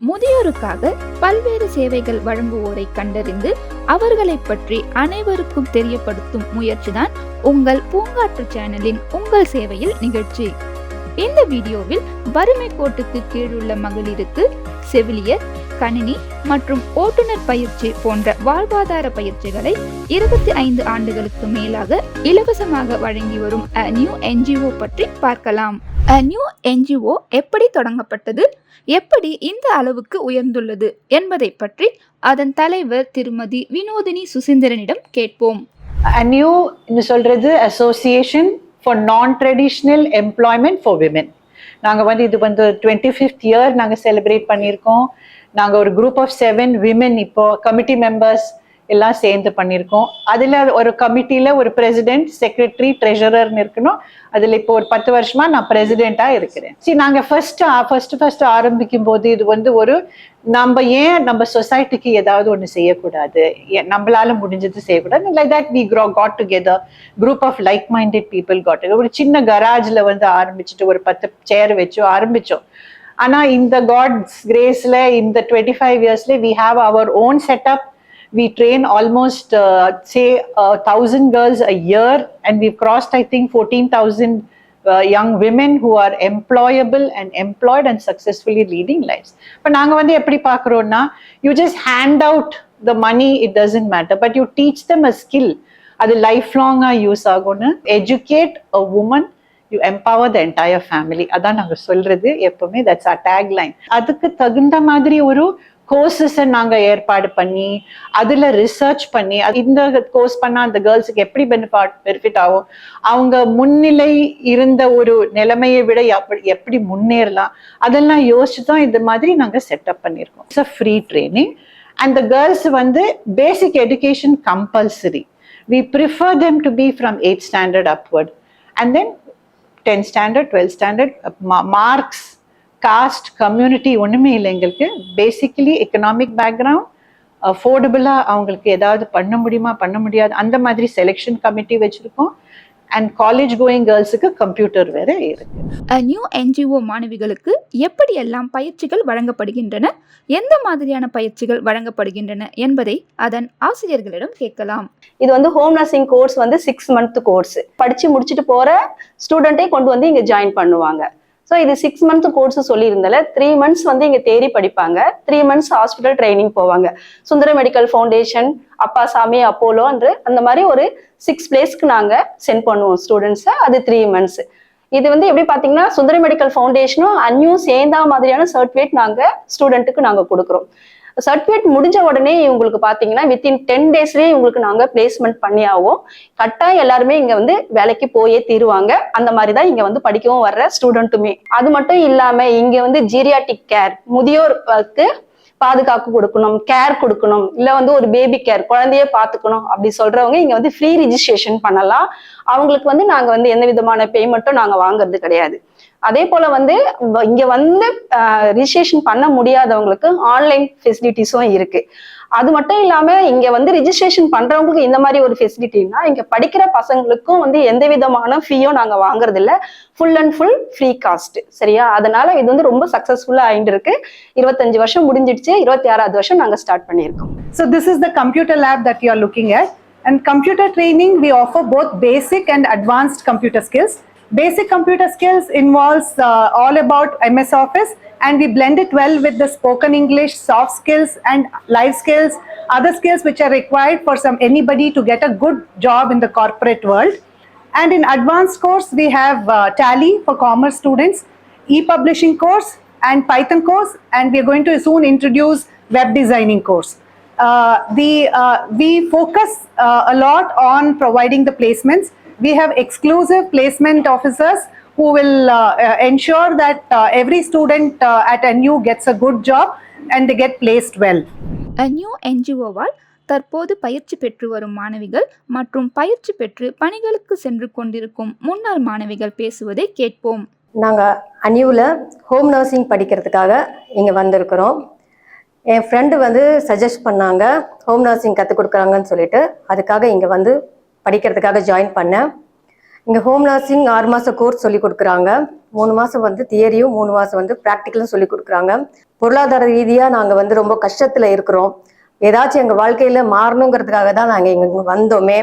முதியோருக்காக பல்வேறு சேவைகள் வழங்குவோரை கண்டறிந்து அவர்களை பற்றி அனைவருக்கும் தெரியப்படுத்தும் முயற்சிதான் உங்கள் பூங்காற்று சேனலின் உங்கள் சேவையில் நிகழ்ச்சி. இந்த வீடியோவில் வறுமை கோட்டுக்கு கீழுள்ள மகளிருக்கு செவிலியர் கணினி மற்றும் ஓட்டுநர் பயிற்சி போன்ற வாழ்வாதார பயிற்சிகளை இருபத்தி ஐந்து ஆண்டுகளுக்கு மேலாக இலவசமாக வழங்கி வரும் A நியூ என்ஜிஓ பற்றி பார்க்கலாம். நியூ என்ஜிஓ எப்படி தொடங்கப்பட்டது? எப்படி இந்த அளவுக்கு உயர்ந்துள்ளது என்பதை பற்றி அதன் தலைவர் திருமதி வினோதினி சுசீந்திரனிடம் கேட்போம். அன்யூ சொல்றது association for non traditional employment for women நாங்கள் வந்து இது வந்து டுவெண்ட்டி ஃபிஃப்த் இயர் நாங்கள் செலிப்ரேட் பண்ணியிருக்கோம். நாங்கள் ஒரு குரூப் ஆஃப் செவன் விமென் இப்போ கமிட்டி மெம்பர்ஸ் எல்லாம் சேர்ந்து பண்ணியிருக்கோம். அதில் ஒரு கமிட்டியில் ஒரு பிரசிடென்ட் செக்ரட்டரி ட்ரெஷரர்னு இருக்கணும். அதில் இப்போ ஒரு பத்து வருஷமாக நான் பிரசிடெண்ட்டாக இருக்கிறேன். சரி நாங்கள் ஃபஸ்ட்டு ஃபர்ஸ்ட் ஃபஸ்ட்டு ஆரம்பிக்கும் போது இது வந்து ஒரு நம்ம ஏன் நம்ம சொசைட்டிக்கு ஏதாவது ஒன்று செய்யக்கூடாது? ஏன் நம்மளால முடிஞ்சது செய்யக்கூடாது. Like that we grow got together group of like minded people got ஒரு சின்ன கராஜில் வந்து ஆரம்பிச்சுட்டு ஒரு பத்து சேர் வச்சு ஆரம்பிச்சோம். ஆனால் இந்த காட்ஸ் கிரேஸில் இந்த டுவெண்ட்டி ஃபைவ் இயர்ஸ்ல we have our own setup we train almost uh, say a thousand girls a year and we've crossed i think 14000 uh, young women who are employable and employed and successfully leading lives but நாங்க வந்து எப்படி பார்க்குறோம்னா you just hand out the money it doesn't matter but you teach them a skill அது life லாங்காக use ஆகும்னு educate a woman you empower the entire family அதான் நாங்கள் சொல்றது எப்பவுமே தட்ஸ் அ டேக் லைன் அதுக்கு தகுந்த மாதிரி ஒரு கோர்சஸை நாங்கள் ஏற்பாடு பண்ணி அதில் ரிசர்ச் பண்ணி இந்த கோர்ஸ் பண்ணால் அந்த கேர்ள்ஸுக்கு எப்படி பெனிஃபாட் பெனிஃபிட் ஆகும்? அவங்க முன்னிலை இருந்த ஒரு நிலைமையை விட எப்படி எப்படி முன்னேறலாம்? அதெல்லாம் யோசிச்சு தான் இந்த மாதிரி நாங்கள் செட்டப் பண்ணியிருக்கோம். It's a free training and the girls வந்து basic education compulsory we prefer them to be from eight standard upward and then tenth standard twelfth standard marks caste community ஒன்றுமே இல்லை எங்களுக்கு. பேசிக்கலி எக்கனாமிக் பேக்ரவுண்ட் அஃபோர்டபுளாக அவங்களுக்கு ஏதாவது பண்ண முடியுமா பண்ண முடியாது அந்த மாதிரி செலெக்ஷன் கமிட்டி வச்சுருக்கோம். அண்ட் காலேஜ் கோயிங் கேர்ள்ஸுக்கு கம்ப்யூட்டர் வேற இருக்கு. A நியூ என்ஜிஓ மாணவிகளுக்கு எப்படியெல்லாம் பயிற்சிகள் வழங்கப்படுகின்றன எந்த மாதிரியான பயிற்சிகள் வழங்கப்படுகின்றன என்பதை அதன் ஆசிரியர்களிடம் கேட்கலாம். இது வந்து ஹோம் நர்சிங் கோர்ஸ் வந்து சிக்ஸ் மந்த் கோர்ஸ் படிச்சு முடிச்சுட்டு போற ஸ்டூடெண்ட்டே கொண்டு வந்து இங்க ஜாயின் பண்ணுவாங்க. ஸோ இது சிக்ஸ் மந்த் கோர்ஸ் சொல்லியிருந்தால த்ரீ மந்த்ஸ் வந்து இங்க தேடி படிப்பாங்க. த்ரீ மந்த்ஸ் ஹாஸ்பிட்டல் ட்ரைனிங் போவாங்க. சுந்தர மெடிக்கல் ஃபவுண்டேஷன் அப்பாசாமி அப்போலோ என்று அந்த மாதிரி ஒரு சிக்ஸ் பிளேஸ்க்கு நாங்க சென்ட் பண்ணுவோம் ஸ்டூடெண்ட்ஸை அது த்ரீ மந்த்ஸ் இது வந்து எப்படி பாத்தீங்கன்னா சுந்தர மெடிக்கல் ஃபவுண்டேஷனும் அன்னியும் சேர்ந்தா மாதிரியான சர்டிஃபிகேட் நாங்க ஸ்டூடெண்ட்டுக்கு நாங்க கொடுக்குறோம். சர்டிஃபிகேட் முடிஞ்ச உடனே இவங்களுக்கு பாத்தீங்கன்னா வித்தின் டென் டேஸ்லயே இவங்களுக்கு நாங்க பிளேஸ்மெண்ட் பண்ணி ஆகும் கட்டாயம் எல்லாருமே இங்க வந்து வேலைக்கு போயே தீருவாங்க. அந்த மாதிரி தான் இங்க வந்து படிக்கவும் வர்ற ஸ்டூடெண்ட்டுமே அது மட்டும் இல்லாம இங்க வந்து ஜீரியாட்டிக் கேர் முதியோருக்கு பாதுகாப்பு கொடுக்கணும் கேர் கொடுக்கணும் இல்ல வந்து ஒரு பேபி கேர் குழந்தைய பாத்துக்கணும் அப்படி சொல்றவங்க இங்க வந்து ஃப்ரீ ரிஜிஸ்ட்ரேஷன் பண்ணலாம். அவங்களுக்கு வந்து நாங்க வந்து எந்த விதமான பேமெண்ட்டும் நாங்க வாங்குறது கிடையாது. அதே போல வந்து இங்க வந்து ரிஜிஸ்ட்ரேஷன் பண்ண முடியாதவங்களுக்கு ஆன்லைன் ஃபெசிலிட்டிஸும் இருக்கு. அது மட்டும் இல்லாம இங்க வந்து ரிஜிஸ்ட்ரேஷன் பண்றவங்களுக்கு இந்த மாதிரி ஒரு ஃபெசிலிட்டினா இங்க படிக்கிற பசங்களுக்கும் வந்து எந்த விதமான ஃபீயும் நாங்க வாங்குறது இல்ல full and full free cost சரியா? அதனால இது வந்து ரொம்ப சக்சஸ்ஃபுல்லா ஆயிட்டு இருக்கு. இருபத்தஞ்சு வருஷம் முடிஞ்சிடுச்சு. இருபத்தி ஆறாவது வருஷம் நாங்க ஸ்டார்ட் பண்ணியிருக்கோம். So this is the computer lab that you are looking at. And computer training we offer both basic and advanced computer skills. Basic computer skills involves uh, all about MS Office and we blend it well with the spoken English, soft skills and life skills, other skills which are required for some anybody to get a good job in the corporate world. And in advanced course, we have uh, Tally for commerce students, e-publishing course and Python course, and we are going to soon introduce web designing course. Uh, the uh, we focus uh, a lot on providing the placements. We have exclusive placement officers who will uh, uh, ensure that uh, every student uh, at NU gets a good job and they get placed well. A new என்ஜிஓவால் தற்போது பயிற்சி பெற்று வரும் மாணவிகள் மற்றும் பயிற்சி பெற்று பணிகளுக்கு சென்று கொண்டிருக்கும் முன்னாள் மாணவிகள் பேசுவதை கேட்போம் நாங்கள் அன்யூவில் ஹோம் நர்சிங் படிக்கிறதுக்காக இங்கே வந்திருக்கிறோம் என் ஃப்ரெண்டு வந்து சஜஸ்ட் பண்ணாங்க ஹோம் நர்சிங் கற்றுக் கொடுக்குறாங்கன்னு சொல்லிட்டு அதுக்காக இங்கே வந்து படிக்கிறதுக்காக ஜாயின் பண்ணேன். இங்கே ஹோம் நர்சிங் ஆறு மாதம் கோர்ஸ் சொல்லி கொடுக்குறாங்க. மூணு மாதம் வந்து தியரியும் மூணு மாதம் வந்து ப்ராக்டிக்கலும் சொல்லி கொடுக்குறாங்க. பொருளாதார ரீதியாக நாங்கள் வந்து ரொம்ப கஷ்டத்தில் இருக்கிறோம். ஏதாச்சும் எங்கள் வாழ்க்கையில் மாறணுங்கிறதுக்காக தான் நாங்கள் இங்கே வந்தோமே.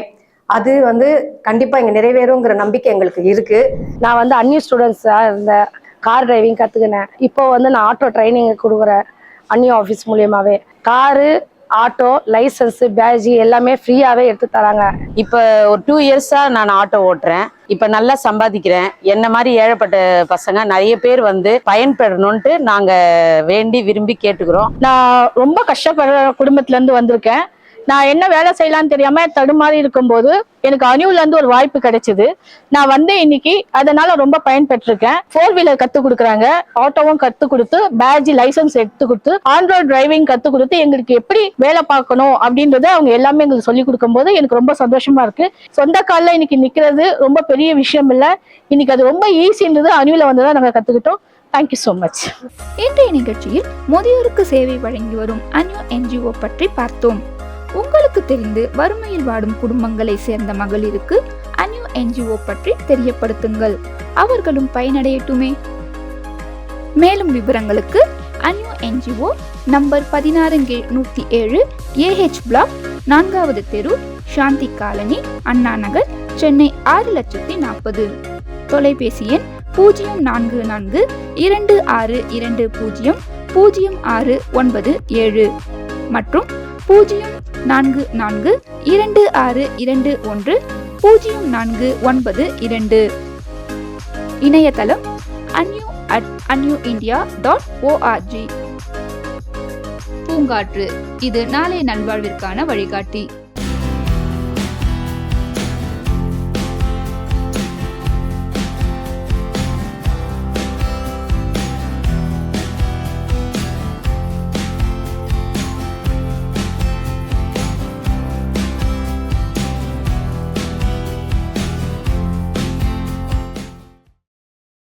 அது வந்து கண்டிப்பாக இங்கே நிறைவேறுங்கிற நம்பிக்கை எங்களுக்கு இருக்குது நான் வந்து அந்நிய ஸ்டூடெண்ட்ஸாக இருந்தேன் கார் டிரைவிங் கற்றுக்கினேன் இப்போ வந்து நான் ஆட்டோ ட்ரைனிங் கொடுக்குறேன். அந்நிய ஆஃபீஸ் மூலியமாகவே காரு ஆட்டோ லைசன்ஸ் பேஜ் எல்லாமே ஃப்ரீயாகவே எடுத்து தராங்க. இப்போ ஒரு டூ இயர்ஸா நான் ஆட்டோ ஓட்டுறேன். இப்போ நல்லா சம்பாதிக்கிறேன். என்ன மாதிரி ஏழைப்பட்ட பசங்க? நிறைய பேர் வந்து பயன்பெறணும்ட்டு நாங்க வேண்டி விரும்பி கேட்டுக்கிறோம். நான் ரொம்ப கஷ்டப்படுற குடும்பத்துலேருந்து வந்திருக்கேன். நான் என்ன வேலை செய்யலாம்னு தெரியாம தடுமாறி இருக்கும்போது எனக்கு அணிவுல இருந்து ஒரு வாய்ப்பு கிடைச்சது. நான் வந்து இன்னைக்கு அதனால ரொம்ப பயன்பெற்றிருக்கேன். ஃபோர் வீலர் கத்து கொடுக்குறாங்க. ஆட்டோவும் கத்து கொடுத்து பேட்ஜ் லைசன்ஸ் எடுத்து கொடுத்து ஆண்ட்ராய்ட் டிரைவிங் கத்து கொடுத்து எங்களுக்கு எப்படி வேலை பார்க்கணும் அப்படின்றத அவங்க எல்லாமே எங்களுக்கு சொல்லி கொடுக்கும்போது எனக்கு ரொம்ப சந்தோஷமா இருக்கு. சொந்த காலில் இன்னைக்கு நிக்கிறது ரொம்ப பெரிய விஷயம் இல்லை. இன்னைக்கு அது ரொம்ப ஈஸின்றது அணிவுல வந்துதான் நாங்க கத்துக்கிட்டோம். தேங்க்யூ ஸோ மச் இன்றைய நிகழ்ச்சியில் முதியோருக்கு சேவை வழங்கி வரும் அன்யூ என்ஜிஓ பற்றி பார்த்தோம். உங்களுக்கு தெரிந்து வறுமையில் வாடும் குடும்பங்களை சேர்ந்த மகளிருக்கு அன்யூ என்ஜிஓ பற்றி தெரியப்படுத்துங்கள். அவர்களும் பயனடையட்டுமே. மேலும் விவரங்களுக்கு அன்யூ என்ஜிஓ நம்பர் பதினாறு கீழ் நூற்றி ஏழு ஏஹெச் பிளாக் நான்காவது தெரு சாந்தி காலனி அண்ணா நகர் சென்னை ஆறு லட்சத்தி நாற்பது. தொலைபேசி எண் பூஜ்ஜியம் நான்கு நான்கு இரண்டு ஆறு இரண்டு பூஜ்ஜியம் பூஜ்ஜியம் ஆறு ஒன்பது ஏழு. மற்றும் பூஜ்ஜியம் நான்கு நான்கு இரண்டு ஆறு இரண்டு ஒன்று பூஜ்ஜியம் நான்கு ஒன்பது இரண்டு. இணையதளம் anew at anew India dot org பூங்காற்று இது நாளைய நல்வாழ்விற்கான வழிகாட்டி.